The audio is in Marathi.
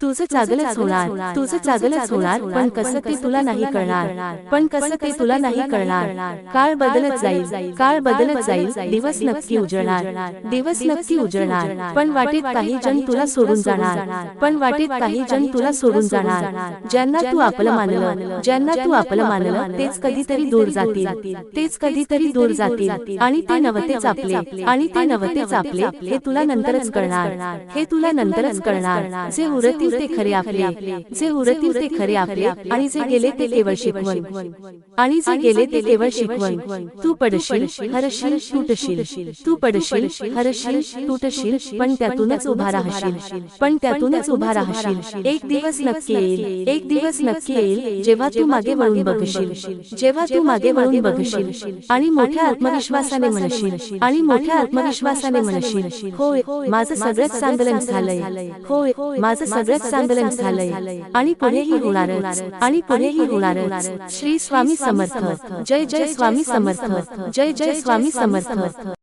तुझं चांगलंच होणार तुझं चांगलंच होणार पण कसं ते तुला नाही कळणार पण कसं ते तुला नाही कळणार. काळ बदलत जाईल काळ बदलत जाईल दिवस नक्की उजळणार दिवस नक्की उजळणार. पण वाटेत काही जण तुला सोडून जाणार पण वाटेत काही जण तुला सोडून जाणार. ज्यांना तू आपलं मानलं ज्यांना तू आपलं मानलं तेच कधीतरी दूर जातील तेच कधीतरी दूर जातील. आणि ते नवतेच आपले आणि ते नवतेच आपले हे तुला नंतरच कळणार हे तुला नंतरच कळणार. जे उरती उरतील ते खरे आपले. जे उरतील ते खरे आपले. आणि जे गेले ते केवळ शिकवण. आणि जे गेले ते केवळ शिकवण. तू पडशील हरशील तुटशील. तू पडशील हरशील तुटशील. पण त्यातूनच उभा राहशील. पण त्यातूनच उभा राहशील. एक दिवस नक्की येईल. एक दिवस नक्की येईल. जेव्हा तू मागे वळून बघशील. जेव्हा तू मागे वळून बघशील. आणि मोठ्या आत्मविश्वासाने म्हणशील. आणि मोठ्या आत्मविश्वासाने म्हणशील. होय माझं सगळंच चांगलं झालंय. होय माझं सगळंच आंदोलन झालंय. आणि पुढेही होणारच. आणि पुढेही होणारच. श्री स्वामी समर्थ. जय जय स्वामी समर्थ. जय जय स्वामी समर्थ.